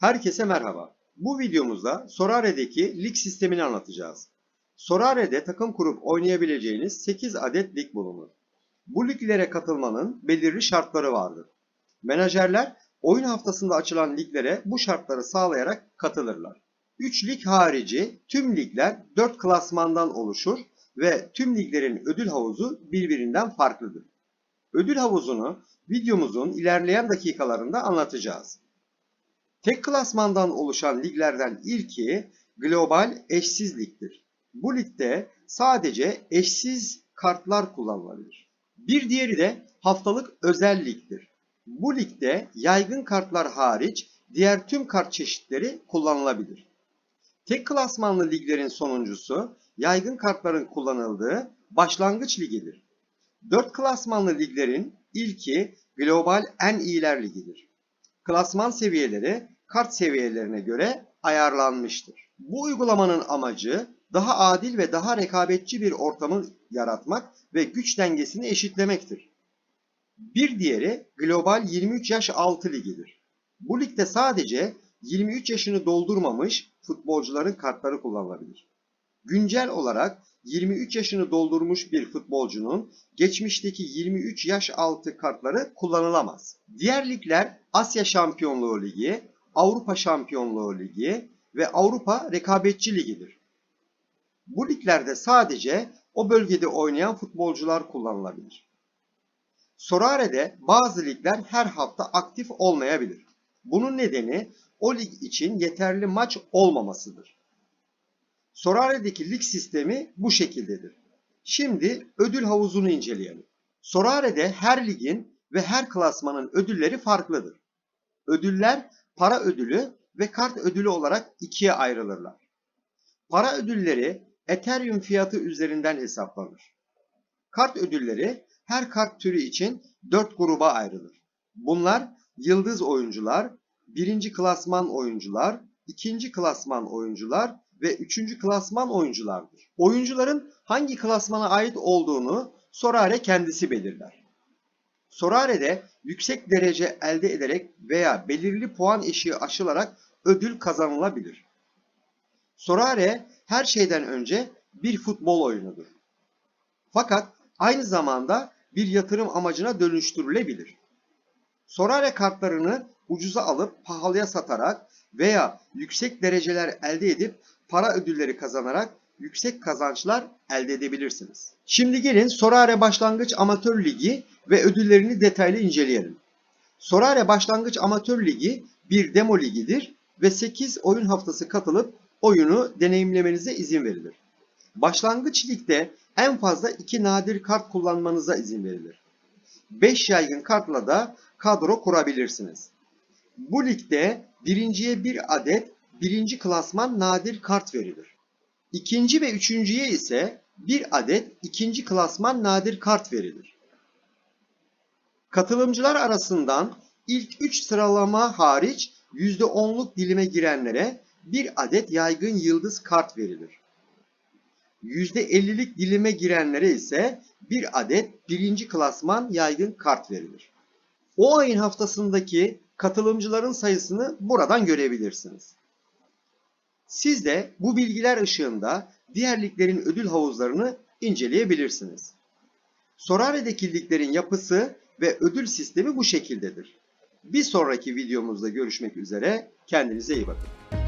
Herkese merhaba. Bu videomuzda Sorare'deki lig sistemini anlatacağız. Sorare'de takım kurup oynayabileceğiniz 8 adet lig bulunur. Bu liglere katılmanın belirli şartları vardır. Menajerler oyun haftasında açılan liglere bu şartları sağlayarak katılırlar. 3 lig harici tüm ligler 4 klasmandan oluşur ve tüm liglerin ödül havuzu birbirinden farklıdır. Ödül havuzunu videomuzun ilerleyen dakikalarında anlatacağız. Tek klasmandan oluşan liglerden ilki global eşsiz ligdir. Bu ligde sadece eşsiz kartlar kullanılabilir. Bir diğeri de haftalık özel ligdir. Bu ligde yaygın kartlar hariç diğer tüm kart çeşitleri kullanılabilir. Tek klasmanlı liglerin sonuncusu yaygın kartların kullanıldığı başlangıç ligidir. Dört klasmanlı liglerin ilki global en iyiler ligidir. Klasman seviyeleri kart seviyelerine göre ayarlanmıştır. Bu uygulamanın amacı daha adil ve daha rekabetçi bir ortamı yaratmak ve güç dengesini eşitlemektir. Bir diğeri Global 23 yaş altı ligidir. Bu ligde sadece 23 yaşını doldurmamış futbolcuların kartları kullanılabilir. Güncel olarak 23 yaşını doldurmuş bir futbolcunun geçmişteki 23 yaş altı kartları kullanılamaz. Diğer ligler Asya Şampiyonluğu Ligi, Avrupa Şampiyonluğu Ligi ve Avrupa Rekabetçi Ligidir. Bu liglerde sadece o bölgede oynayan futbolcular kullanılabilir. Sorare'de bazı ligler her hafta aktif olmayabilir. Bunun nedeni o lig için yeterli maç olmamasıdır. Sorare'deki lig sistemi bu şekildedir. Şimdi ödül havuzunu inceleyelim. Sorare'de her ligin ve her klasmanın ödülleri farklıdır. Ödüller para ödülü ve kart ödülü olarak ikiye ayrılırlar. Para ödülleri Ethereum fiyatı üzerinden hesaplanır. Kart ödülleri her kart türü için 4 gruba ayrılır. Bunlar yıldız oyuncular, birinci klasman oyuncular, ikinci klasman oyuncular ve üçüncü klasman oyunculardır. Oyuncuların hangi klasmana ait olduğunu Sorare kendisi belirler. Sorare'de yüksek derece elde ederek veya belirli puan eşiği aşılarak ödül kazanılabilir. Sorare her şeyden önce bir futbol oyunudur. Fakat aynı zamanda bir yatırım amacına dönüştürülebilir. Sorare kartlarını ucuza alıp pahalıya satarak veya yüksek dereceler elde edip para ödülleri kazanarak yüksek kazançlar elde edebilirsiniz. Şimdi gelin Sorare Başlangıç Amatör Ligi ve ödüllerini detaylı inceleyelim. Sorare Başlangıç Amatör Ligi bir demo ligidir ve 8 oyun haftası katılıp oyunu deneyimlemenize izin verilir. Başlangıç ligde en fazla 2 nadir kart kullanmanıza izin verilir. 5 yaygın kartla da kadro kurabilirsiniz. Bu ligde birinciye bir adet birinci klasman nadir kart verilir. İkinci ve üçüncüye ise bir adet ikinci klasman nadir kart verilir. Katılımcılar arasından ilk 3 sıralama hariç %10'luk dilime girenlere bir adet yaygın yıldız kart verilir. %50'lik dilime girenlere ise bir adet birinci klasman yaygın kart verilir. O ayın haftasındaki katılımcıların sayısını buradan görebilirsiniz. Siz de bu bilgiler ışığında diğer liglerin ödül havuzlarını inceleyebilirsiniz. Sorare'deki liglerin yapısı ve ödül sistemi bu şekildedir. Bir sonraki videomuzda görüşmek üzere. Kendinize iyi bakın.